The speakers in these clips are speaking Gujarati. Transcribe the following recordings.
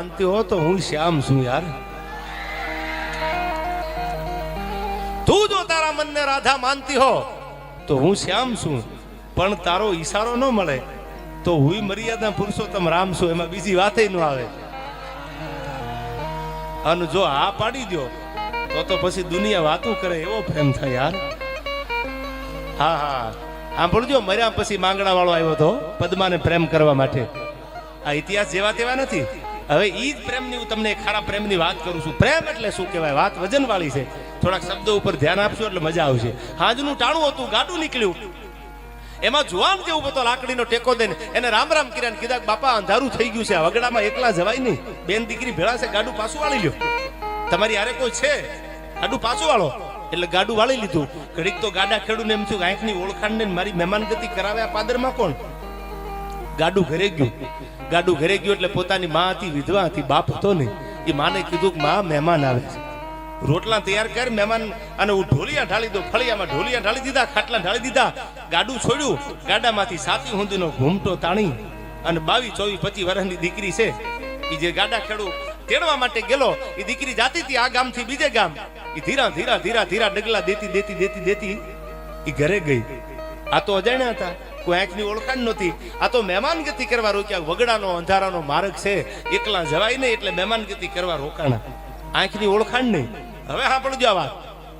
માનતી હો તો હું શ્યામ છું યાર. તું જો તારા મનને રાધા માનતી હો તો હું શ્યામ છું. પણ તારો ઈશારો ન મળે તો હું મર્યાદા પુરુષોત્તમ રામ છું, એમાં બીજી વાતે ન આવે. અને જો આ પાડી દો તો તો પછી દુનિયા વાતું કરે એવો પ્રેમ થાય યાર. હા હા. સાંભળજો, મર્યા પછી માંગણા વાળો આવ્યો હતો પદ્માને પ્રેમ કરવા માટે. આ ઇતિહાસ જેવા તેવા નથી. હવે ઈ જ પ્રેમની હું તમને ખારા પ્રેમની વાત કરું છું. પ્રેમ એટલે શું કહેવાય? વાત વજનવાળી છે. થોડાક શબ્દો ઉપર ધ્યાન આપશો એટલે મજા આવશે. હાજનું ટાણું હતું, ગાડું નીકળ્યું. એમાં જુવાન જેવું બધો લાકડીનો ટેકો દઈને એને રામ રામ કર્યા ને કીધા બાપા, અંધારું થઈ ગયું છે. વગડામાં એકલા જવાય નહીં. બેન દીકરી ભેળા છે, ગાડું પાછું વાળી લ્યો. તમારી હારે કોઈ છે? ગાડું પાછું વાળો. એટલે ગાડું વાળી લીધું. ઘડીક તો ગાડા ખેડૂને એમ થયું આંખની ઓળખાણ ને મારી મહેમાનગતિ કરાવે આ પાદરમાં કોણ? ગાડું ઘરે ગયું. ગાડું ઘરે ગયું એટલે પોતાની માં હતી, વિધવા હતી, બાપ હતો ને એ માને કીધું કે માં મહેમાન આવે છે. રોટલા તૈયાર કર, મહેમાન, અને હું ઢોલિયા ઢાળી દો ફળિયામાં ઢોલિયા ઢાળી દીધા, ખાટલા ઢાળી દીધા. ગાડું છોડ્યું. ગાડામાંથી સાતી હુંદીનો ઘૂમટો તાણી અને બાવીસ ચોવીસ પચીસ વર્ષની દીકરી છે. એ જે ગાડા ખેડું તેડવા માટે ગેલો એ દીકરી જાતી હતી આ ગામથી બીજે ગામ. એ ધીરા ધીરા ધીરા ધીરા ડગલા દેતી દેતી દેતી દેતી એ ઘરે ગઈ. આ તો અજાણ્યા હતા. કોઈ આંખની ઓળખાણ નહોતી. આ તો મહેમાનગતિ કરવા રોક્યા. વગડાનો, અંધારાનો માર્ગ છે. એકલા જવાય નહીં એટલે મહેમાનગતિ કરવા રોકાણા. આંખની ઓળખાણ નહીં. હવે સાંભળજો આ વાત.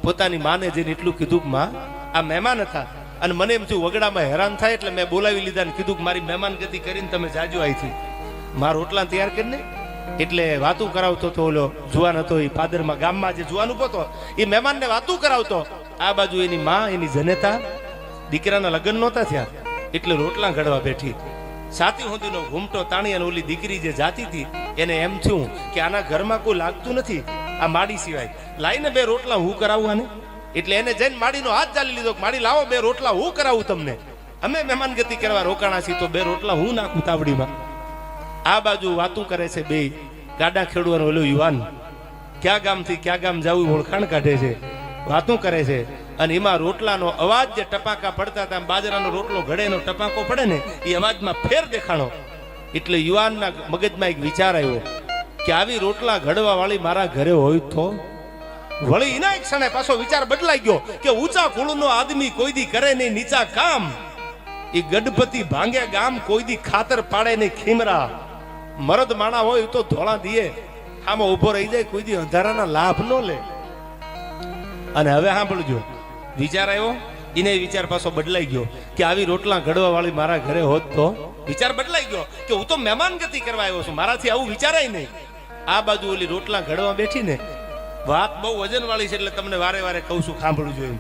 પોતાની માને જઈને એટલું કીધું માં, આ મહેમાન હતા. અને મને એમ થયું, વગડામાં હેરાન થાય એટલે મેં બોલાવી લીધા ને કીધું કે મારી મહેમાનગતિ કરીને તમે જાજો અહીંથી. મારા રોટલા તૈયાર કરીને? એટલે વાતું કરાવતો તો ઓલો જુવાન હતો એ ફાદરમાં ગામમાં જે જુવાન ઊભો હતો એ મહેમાનને વાતું કરાવતો. આ બાજુ એની માં, એની જનેતા, દીકરાના લગ્ન નહોતા થયા. એટલે રોટલા ઘડવા બેઠી સાતી સુધીનો ઘૂમટો તાણી અને ઓલી દીકરી જે જાતી હતી, એને એમ થયું કે આના ઘરમાં કોઈ લાગતું નથી, આ માડી સિવાય. લાઈને બે રોટલા હું કરાવું એટલે એને જઈને માડીનો હાથ ચાલી લીધો માડી, લાવો બે રોટલા, હું કરાવું તમને. અમે મહેમાનગતિ કરવા રોકાણા છીએ તો બે રોટલા હું નાખું તાવડીમાં. આ બાજુ વાતું કરે છે બે ગાડા ખેડવાનો ઓલો યુવાન. ક્યાં ગામથી ક્યાં ગામ જવું ઓળખાણ કાઢે છે. વાતું કરે છે. અને એમાં રોટલાનો અવાજ જે ટપાકા પડતા હતા બાજરાનો રોટલો ઘડેનો ટપાકો પડે ને, એ અવાજમાં ફેર દેખાણો. એટલે યુવાનના મગજમાં એક વિચાર આવ્યો કે આવી રોટલા ઘડવા વાળી મારા ઘરે હોય તો? વળી એના એક ક્ષણે પાછો વિચાર બદલાઈ ગયો કે ઊંચા કુળનો આદમી કોઈ દી કરે નહીં, નીચા કામ. એ ગણપતિ ભાંગે ગામ કોઈ દી ખાતર પાડે નહીં, ખીમરા. મરદ માણા હોય તો ધોળા દીએ. આમાં ઊભો રહી જાય કોઈ દી અંધારાના લાભ ન લે. અને હવે સાંભળજો વિચાર આવ્યો? એને વિચાર પાછો બદલાઈ ગયો કે આવી રોટલા ઘડવા વાળી મારા ઘરે હોત તો? વિચાર બદલાઈ ગયો કે હું તો મહેમાન ગતિ કરવા આવ્યો છું, મારાથી આવું વિચારાય નહીં. આ બાજુ ઓલી રોટલા ઘડવા બેઠી ને વાત બહુ વજન વાળી છે એટલે તમને વારે વારે કહું છું સાંભળવું જોઈએ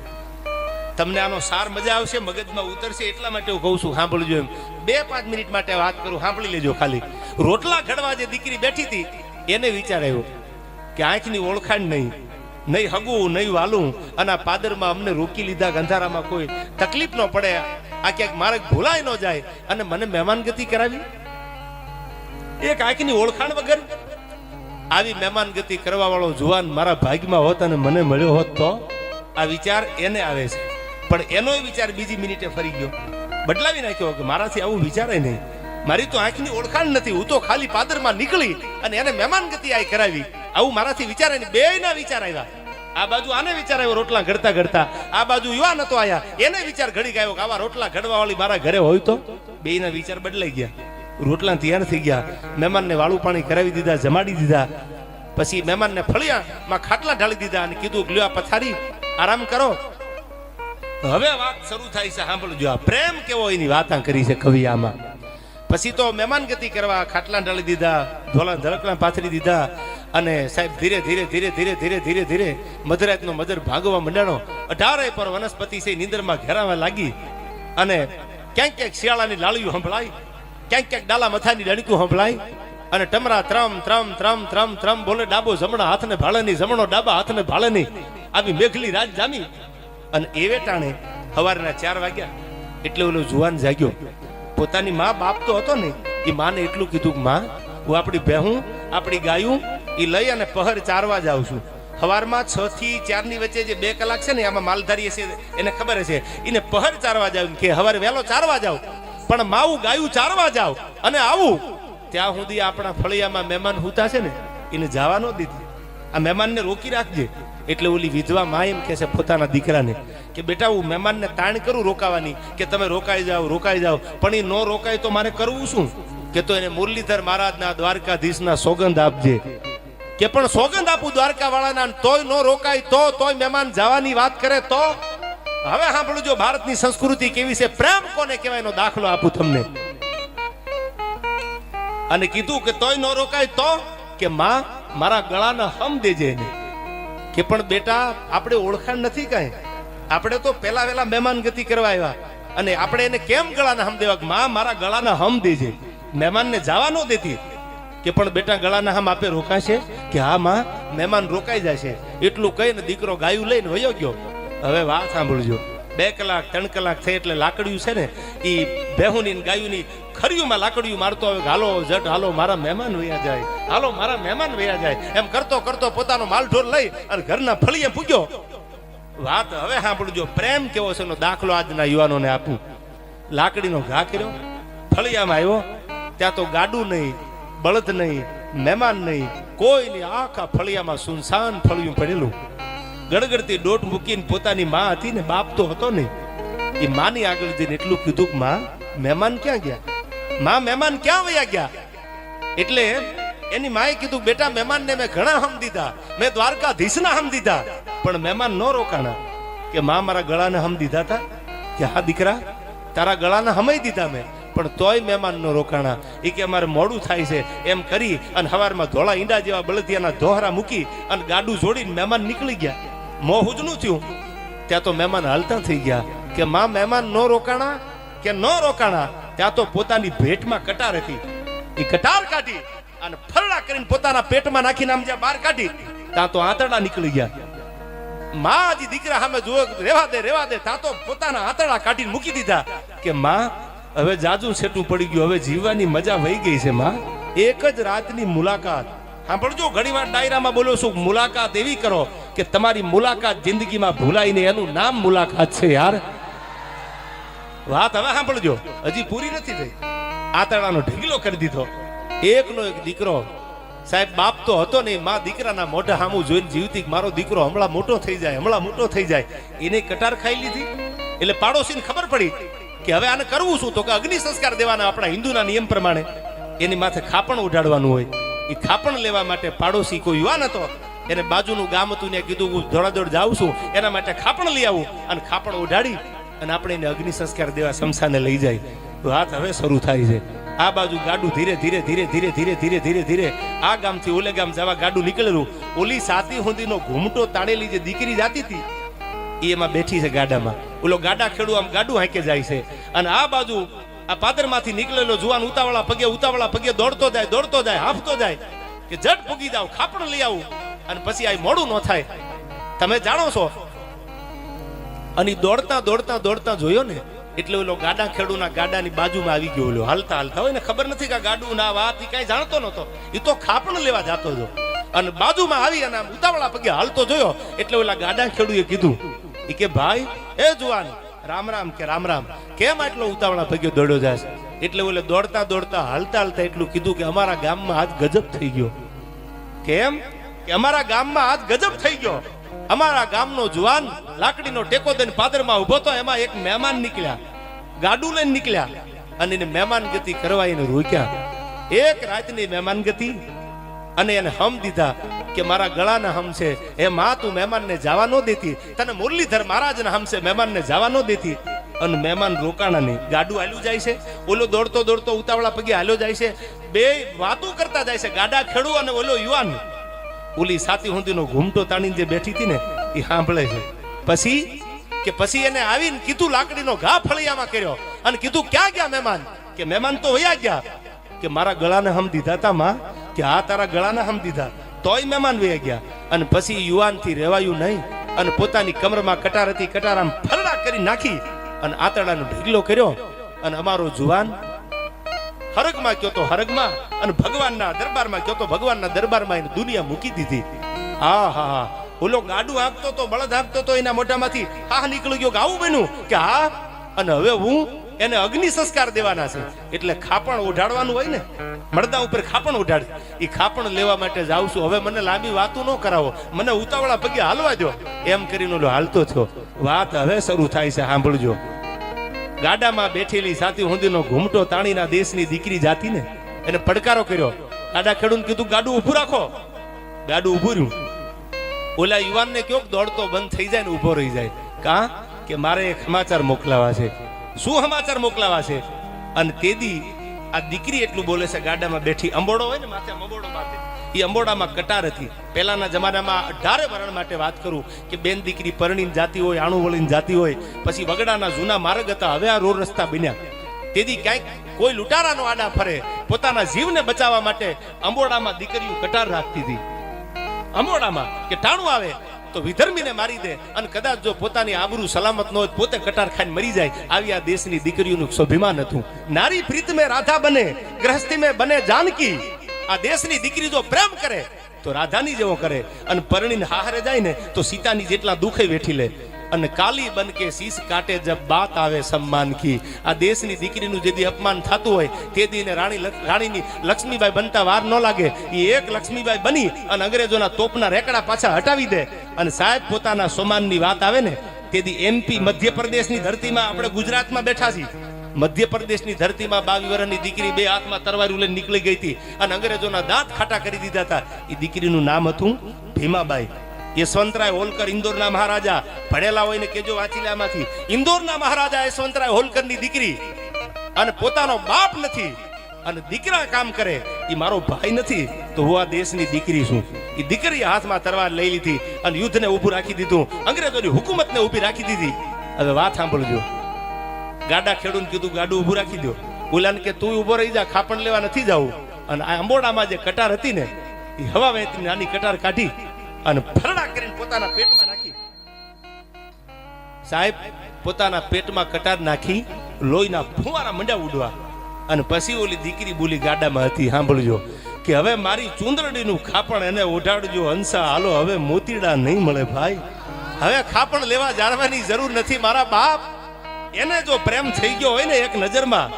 તમને આનો સાર મજા આવશે, મગજમાં ઉતરશે એટલા માટે હું કહું છું, સાંભળજો એમ. બે પાંચ મિનિટ માટે વાત કરું, સાંભળી લેજો ખાલી. રોટલા ઘડવા જે દીકરી બેઠી હતી, એને વિચાર આવ્યો કે આંખની ઓળખાણ નહીં. નહીં હગું નહીં વાલું. અને આ પાદરમાં અમને રોકી લીધા અંધારામાં કોઈ તકલીફ ન પડે. આ ક્યાંક મારે ભૂલાય ન જાય. અને મને મહેમાનગતિ કરાવી? એક આંખની ઓળખાણ વગર? આવી મહેમાનગતિ કરવા વાળો જુવાન મારા ભાગ્યમાં હોત અને મને મળ્યો હોત તો આ વિચાર એને આવે છે. પણ એનો વિચાર બીજી મિનિટે ફરી ગયો. બદલાવી નાખ્યો કે મારાથી આવું વિચારે નહીં. મારી તો આંખની ઓળખાણ નથી. હું તો ખાલી પાદરમાં નીકળી અને એને મહેમાનગતિ આઈ કરાવી. આવું મારાથી વિચારે ને બે ના વિચાર આવ્યા. આ બાજુ આને વિચાર આવ્યો, રોટલા ઘડતા ઘડતા. આ બાજુ યુવાન હતો આયા. એને વિચાર ઘડી ગયો કે આવા રોટલા ઘડવા વાળી મારા ઘરે હોય તો? બે ના વિચાર બદલાઈ ગયા. રોટલા તૈયાર થઈ ગયા. મહેમાનને વાળું પાણી કરાવી દીધા, જમાડી દીધા. પછી મહેમાનને ફળિયામાં ખાટલા ઢાળી દીધા અને કીધું લ્યો પથારી, આરામ કરો. હવે વાત શરૂ થાય છે, સાંભળજો. આ પ્રેમ કેવો એની વાત કરી છે કવિ આમાં પછી તો મહેમાન ગતિ કરવા ખાટલા ઢાળી દીધા ધોલા ધડકલા પાથરી દીધા. અને સાહેબ, ધીરે ધીરે ધીરે ધીરે ધીરે ધીરે ધીરે મધરાતનો મધર ભાગવા મંડાણો અઢારે પર વનસ્પતિ છે, નીંદરમાં ઘેરાવા લાગી. અને ક્યાંક ક્યાંક શિયાળાની લાળીઓ સંભળાય, ક્યાંક ક્યાંક ડાલા મથાની ડણકું સંભળાય. અને ટમરા ત્રમ ત્રમ ત્રમ ત્રમ ત્રમ બોલે ડાબો જમણા હાથને ભાળેની, જમણો ડાબા હાથને ભાળેની. આવી મેઘલી રાત જામી. અને એ વેટાણે સવારના ચાર વાગ્યા. એટલે ઓલો જુવાન જાગ્યો. પોતાની માં બાપ તો હતો ને, એ માને એટલું કીધું કે માં, હું આપણી ભેહું, આપણી ગાયું એ લઈ અને પહર ચારવા જાઉં છું. સવારમાં છ થી ચારની વચ્ચે જે બે કલાક છે ને, આમાં માલધારી છે, એને ખબર છે એને પહર ચારવા જાવ કે સવારે વહેલો ચારવા જાવ પણ માવું ગાયું ચારવા જાવ અને આવું. ત્યાં સુધી આપણા ફળિયામાં મહેમાન હુતા છે ને, એને જવા ન દીધી. આ મહેમાનને રોકી રાખજે. એટલે ઓલી વિધવા માં એમ કહે છે પોતાના દીકરાને કે, બેટા, હું મહેમાનને તાણ કરું રોકાવાની, કે તમે રોકાઈ જાઓ રોકાઈ જાઓ. પણ એ ન રોકાય તો મારે કરવું શું? કે તો એને મુરલીધર મહારાજના દ્વારકાધીશના સોગંદ આપજે. કે પણ સોગંદ આપું દ્વારકા વાળાના તોય નો રોકાય તો, તોય મહેમાન જવાની વાત કરે તો? હવે સાંભળજો, ભારતની સંસ્કૃતિ કેવી છે? પ્રેમ કોને કહેવાય એનો દાખલો આપું તમને. અને કીધું કે તોય નો રોકાય તો કે માં મારા ગળાના હમ દેજે એને. કે પણ બેટા, આપણે ઓળખાણ નથી કાંઈ. આપણે તો પહેલા વહેલા મહેમાન ગતિ કરવા આવ્યા. અને આપણે એને કેમ ગળાના હમ દેવા? માં મારા ગળાના હમ દેજે. મહેમાનને જવા ન દેતી. કે પણ બેટા ગળાના હમ આપે રોકાશે? કે હા માં, મહેમાન રોકાઈ જશે. એટલું કહીને દીકરો ગાયું લઈને વયો ગયો. હવે વાત સાંભળજો. બે કલાક, ત્રણ કલાક થઈ એટલે લાકડિયું છે ને એ બેહુની ગાયુની ખરીયુમાં લાકડિયું મારતો હવે હાલો, જટ, હાલો, મારા મહેમાન વયા જાય. હાલો, મારા મહેમાન વયા જાય. એમ કરતો કરતો પોતાનો માલઢોર લઈ અને ઘરના ફળીએ પૂગ્યો. વાત હવે સાંભળજો. પ્રેમ કેવો છે એનો દાખલો આજના યુવાનોને આપું. લાકડીનો ઘા કર્યો, ફળિયામાં આવ્યો. ત્યાં તો ગાડું નહીં બળદ નહીં, મહેમાન નહીં કોઈની આખા ફળિયામાં સુનસાન ફળિયું પડેલું. ગડગડતી દોટ મૂકીને પોતાની માં હતી ને, બાપ તો હતો નહીં. એ માની આગળ જઈને એટલું કીધું કે, માં, મહેમાન ક્યાં ગયા? માં, મહેમાન ક્યાં વયા ગયા? એટલે એની માએ કીધું, બેટા, મહેમાનને મેં ઘણા હમ દીધા. મેં દ્વારકાધીશના હમ દીધા. પણ મહેમાન ન રોકાણા. કે, માં, મારા ગળાને હમ દીધા હતા કે, હા, દીકરા, તારા ગળાને હમય દીધા મેં. પણ તોય મહેમાન નો રોકાણા. એ કે અમારે મોડું થાય છે, એમ કરી અને હવારમાં ધોળા ઈંડા જેવા બળદિયાના દોહરા મૂકી અને ગાડું જોડીને મહેમાન નીકળી ગયા. મોં હુજનું થયું. ત્યાં તો મહેમાન હાલતા થઈ ગયા કે માં મહેમાન નો રોકાણા કે ન રોકાણા? ત્યાં તો પોતાની ભેટમાં કટાર હતી. એ કટાર કાઢી અને ફરડા કરીને પોતાના પેટમાં નાખીને આમ જ્યાં બહાર કાઢી, ત્યાં તો આંતરડા નીકળી ગયા. માં દીકરા સામે જુઓ, રેવા દે રેવા દે. ત્યાં તો પોતાના આંતરડા કાઢીને મૂકી દીધા કે માં હવે જાજુ છેટું પડી ગયું. હવે જીવવાની મજા વહી ગઈ છે, માં. એક જ રાતની મુલાકાત. સાંભળજો, ઘણીવાર ડાયરામાં બોલો છું, મુલાકાત એવી કરો કે તમારી મુલાકાત જિંદગીમાં ભૂલાઈને એનું નામ મુલાકાત છે, યાર. વાત હવે સાંભળજો. હજી પૂરી નથી થઈ. આતરડાનો ઢીંગલો કરી દીધો. એકનો એક દીકરો. સાહેબ, બાપ તો હતો નહીં, મા દીકરાના મોઢા સામું જોઈને જીવતી મારો દીકરો હમણાં મોટો થઈ જાય, હમણાં મોટો થઈ જાય. એને કટાર ખાઈ લીધી. એટલે પાડોશીને ખબર પડી. કે હવે આને કરવું શું? તો કે અગ્નિ સંસ્કાર દેવાના આપણા હિન્દુના નિયમ પ્રમાણે એની માથે ખાપણ ઉઢાડવાનું હોય. એ ખાપણ લેવા માટે પાડોશી કોઈ યુવાન હતો, એને બાજુનું ગામ હતું ને કીધું, હું દોડાદોડ જાઉં છું, એના માટે ખાપણ લઈ આવું. અને ખાપણ ઉઢાડી અને આપણે એને અગ્નિ સંસ્કાર દેવા શમશાને લઈ જાય. વાત હવે શરૂ થાય છે. આ બાજુ ગાડું ધીરે ધીરે ધીરે ધીરે ધીરે ધીરે ધીરે ધીરે આ ગામથી ઓલે ગામ જવા ગાડું નીકળેલું. ઓલી સાતી હુંદીનો ઘૂમટો તાણેલી જે દીકરી જાતી હતી એ એમાં બેઠી છે ગાડામાં. ઓલો ગાડા ખેડું આમ ગાડું હાંકે જાય છે. અને આ બાજુ આ પાદરમાંથી નીકળેલો જુવાન ઉતાવળા પગે ઉતાવળા પગે દોડતો જાય દોડતો જાય, હાંફતો જાય, કે જટ પૂગી જાવ ખાપણ લઈ આવું, અને પછી આ મોડું ન થાય. તમે જાણો છો? અને દોડતા દોડતા દોડતા જોયો ને, એટલે ઓલો ગાડા ખેડૂના ગાડાની બાજુમાં આવી ગયો ઓલો. હાલતા હાલતા હોય ને, ખબર નથી કે ગાડું ના વાત એ કાંઈ જાણતો નતો એ તો ખાપણ લેવા જતો હતો. અને બાજુમાં આવી અને ઉતાવળા પગે હાલતો જોયો, એટલે ઓલા ગાડા ખેડૂએ કીધું કે, ભાઈ, એ જુવાન, રામ રામ કે રામ રામ. કેમ આટલો ઉતાવળા પગે દોડ્યો જાય એટલે ઓલે દોડતા દોડતા હાલતા હાલતા એટલું કીધું કે અમારા ગામમાં આજ ગજબ થઈ ગયો. કેમ? કે અમારા ગામમાં આજ ગજબ થઈ ગયો. અમારા ગામનો જુવાન લાકડીનો ટેકો દઈને પાદરમાં ઊભો તો એમાં એક મહેમાન નીકળ્યા. ગાડું લઈને નીકળ્યા. અને એને મહેમાન ગતિ કરવા એને રોક્યા. એક રાતની મહેમાન ગતિ અને એને હમ દીધા કે મારા ગળાના હમ છે. એ માં તું મહેમાનને જવા ન દેતી. તને મુરલીધર મહારાજના હમ છે, મહેમાનને જવા ન દેતી. અને મહેમાન રોકાણા નહીં ગાડું હાલ્યું જાય છે. ઓલો દોડતો દોડતો ઉતાવળા પગે હાલ્યો જાય છે. બે વાતો કરતા જાય છે, ગાડા ખેડુ અને ઓલો યુવાન. ઓલી સાતી હુંદીનો ઘૂમટો તાણીને જે બેઠી હતી ને, એ સાંભળે છે. પછી? કે પછી એને આવીને કીધું લાકડીનો ઘા ફળિયામાં કર્યો. અને કીધું, ક્યાં ગયા મહેમાન? કે, મહેમાન તો વયા ગયા. કે, મારા ગળાને હમ દીધા તા, માં. કે આ તારા ગળાના હમ દીધા. તોય મહેમાન વયા ગયા. અને પછી યુવાનથી રહેવાયું નહીં. અને પોતાની કમરમાં કટાર હતી કટારામ ફરડા કરી નાખી. અને આતરડાનો ઢીકલો કર્યો. અને અમારો જુવાન હરગમાં કયો તો હરગમાં. અને ભગવાનના દરબારમાં કયો તો ભગવાનના દરબારમાં એને દુનિયા મૂકી દીધી. હા હા હા. ઓલો ગાડું હાંકતો તો, બળદ હાંકતો તો એના મોઢામાંથી હા નીકળી ગયો કે આવું બન્યું? કે હા? અને હવે હું એને અગ્નિ સંસ્કાર દેવાના છે. એટલે ખાપણ ઓઢાડવાનું હોય ને મળદા ઉપર ખાપણ ઓઢાડે એ ખાપણ લેવા માટે જાઉં છું. હવે મને લાંબી વાતો ન કરાવો. મને ઉતાવળા પગે હાલવા દો એમ કરીને હાલતો થયો વાત હવે શરૂ થાય છે, સાંભળજો. ગાડામાં બેઠેલી સાથી હુંદીનો ઘૂમટો તાણીના દેશની દીકરી જાતી ને, એને પડકારો કર્યો. ગાડા ખેડૂત કીધું, ગાડું ઊભું રાખો. ગાડું ઊભું રહ્યું. ઓલા યુવાનને ક્યોક દોડતો બંધ થઈ જાય ને ઊભો રહી જાય. કા? કે મારે એક સમાચાર મોકલાવા છે. શું સમાચાર મોકલાવા છે? અને તેદી આ દીકરી એટલું બોલે છે, ગાડામાં બેઠી અંબોડો હોય ને, માથે અંબોડો માથે એ અંબોડામાં કટાર હતી. પહેલાના જમાનામાં અઢારે વરણ માટે વાત કરું કે બેન દીકરી પરણીને જાતી હોય, આણું વળીને જાતી હોય, પછી વગડાના જૂના માર્ગ હતા, હવે આ રોડ રસ્તા બન્યા. તેથી ક્યાંક કોઈ લૂંટારાનો આડા ફરે, પોતાના જીવને બચાવવા માટે અંબોડામાં દીકરીઓ કટાર રાખતી હતી. અંબોડામાં કે ટાણું આવે તો વિધર્મીને મારી દે અને કદાચ જો પોતાની આબરૂ સલામત ન હોય પોતે કટાર ખાઈને મરી જાય. આવી આ દેશની દીકરીઓનું સ્વાભિમાન હતું. નારી પ્રીત મેં રાધા બને, ગ્રહસ્થી મેં બને જાનકી. આ દેશની દીકરી જો પ્રેમ કરે, તો રાધાની જેવો કરે. અને પરણીને હારે જાય ને, તો સીતાની જેટલા દુઃખે વેઠી લે. અને કાલી બન કે શીશ કાટે જબ બાત આવે સન્માન કી. આ દેશની દીકરીનું જે દી અપમાન થતું હોય, તે દીને રાણી રાણીની લક્ષ્મીબાઈ બનતા વાર ન લાગે. એ એક લક્ષ્મીબાઈ બની અને અંગ્રેજોના તોપના રેકડા પાછા હટાવી દે. અને સાહેબ પોતાના સોમાનની વાત આવે ને તેથી એમપી મધ્યપ્રદેશની ધરતીમાં આપણે ગુજરાતમાં બેઠા છીએ. મધ્યપ્રદેશની ધરતીમાં બાવી વર્ષની દીકરી બે હાથમાં તરવારી લઈને નીકળી ગઈ હતી. અને અંગ્રેજોના દાંત ખાટા કરી દીધા હતા. એ દીકરીનું નામ હતું ભીમાબાઈ. યશવંતરાય હોલકર ઇન્દોરના મહારાજા ભણેલા હોય ને કેજો વાંચી લે ઇન્દોરના મહારાજા યશવંતરાય હોલકરની દીકરી અને પોતાનો બાપ નથી અને દીકરા કામ કરે, એ મારો ભાઈ નથી, તો હું આ દેશની દીકરી છું. એ દીકરી હાથમાં તરવાર લઈ લીધી અને યુદ્ધને ઊભું રાખી દીધું. અંગ્રેજોની હુકુમતને ઊભી રાખી દીધી. હવે વાત સાંભળજો. ગાડા ખેડૂને કીધું, ગાડું ઊભું રાખી દો ઓલાને કે, તું ઊભો રહી જા, ખાપણ લેવા નથી જવું અને આ અંબોડામાં જે કટાર હતી ને, એ હવા વહેતી નાની કટાર કાઢી અને ફરડા કરીને પોતાના પેટમાં નાખી સાહેબ, પોતાના પેટમાં કટાર નાખી, લોહીના ફુવારા મંડ્યા ઉડવા. અને પછી ઓલી દીકરી બોલી ગાડામાં હતી, સાંભળજો, કે હવે મારી ચુંદરડીનું ખાપણ એને ઓઢાડજો, હંસા, હાલો, હવે મોતીડા નહીં મળે ભાઈ. હવે ખાપણ લેવા જાણવાની જરૂર નથી, મારા બાપ. એને જો પ્રેમ થઈ ગયો હોય ને એક નજરમાં,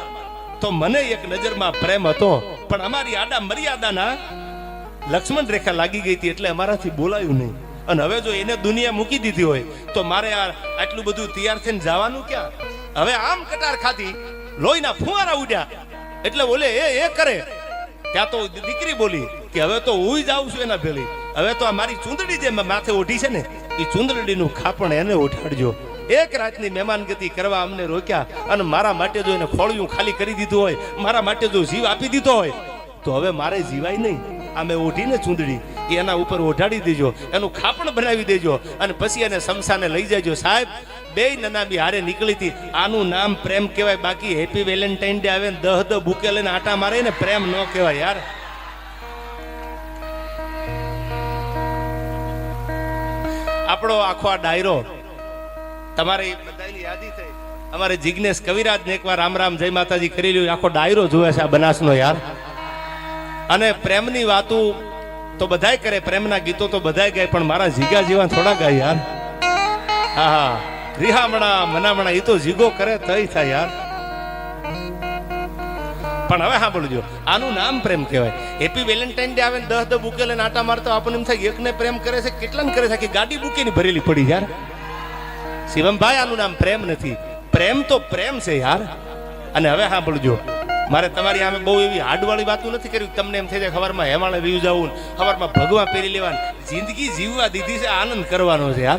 તો મને એક નજરમાં પ્રેમ હતો. પણ અમારી આડા મર્યાદાના લક્ષ્મણ રેખા લાગી ગઈ હતી એટલે અમારાથી બોલાયું નહીં. અને હવે જો એને દુનિયા મૂકી દીધી હોય, તો મારે આ આટલું બધું તૈયાર થઈને જવાનું ક્યાં? હવે આમ કટાર ખાધી, લોહીના ફુવારા ઉડ્યા. એટલે બોલે, એ એ કરે. ત્યાં તો દીકરી બોલી કે, હવે તો હું જાઉં છું એના ભેળી. હવે તો આ મારી ચૂંદડી જે માથે ઓઢી છે ને, એ ચૂંદડીનું ખાપણ એને ઉઠાડજો એક રાતની મહેમાનગતિ કરવા અમને રોક્યા અને મારા માટે જો એને ખોળિયું ખાલી કરી દીધું હોય, મારા માટે જો જીવ આપી દીધો હોય, તો હવે મારે જીવાય નહીં. આમે ઓઢીને ચૂંદડી, એના ઉપર ઓઢાડી દેજો, એનું ખાપણ બનાવી દેજો અને પછી એને સમસાને લઈ જજો. સાહેબ, બે નનામી હારે નીકળી હતી. આનું નામ પ્રેમ કહેવાય, બાકી હેપી વેલેન્ટાઇન ડે આવે ને દહ દહ બુકે લઈને આટા મારે ને પ્રેમ ન કહેવાય યાર. આપણો આખો આ ડાયરો, તમારે બધાની યાદી થઈ. અમારે જિજ્ઞેશ કવિરાજ ને એકવાર રામ રામ જય માતાજી કરી લ્યું. આખો ડાયરો જોવે છે આ બનાસનો યાર. અને પ્રેમની વાતો તો બધાય કરે, પ્રેમના ગીતો તો બધાય ગાય, પણ મારા જીગા જેવા થોડા ગાય યાર. હા હા રિહામણા, મનામણા એ તો જીગો કરે, તઈ થાય યાર. પણ હવે સાંભળજો આનું નામ પ્રેમ કહેવાય. હેપી વેલેન્ટાઇન ડે આવે ને દસ દસ બુકે લઈને આટા મારતો આપણને એમ થાય એકને પ્રેમ કરે છે, કેટલાને કરે છે, કે ગાડી બુકેની ભરેલી પડી યાર. શિવમભાઈ, આનું નામ પ્રેમ નથી. પ્રેમ તો પ્રેમ છે યાર. અને હવે સાંભળજો મારે તમારી આમે બહુ એવી હાડવાળી વાતું નથી કરી. તમને એમ થઈ જાય ખબરમાં હેમાળે વ્યૂ જવું ખબરમાં ભગવા પહેરી લેવાનું. જિંદગી જીવવા દીધી છે, આનંદ કરવાનો છે. યાર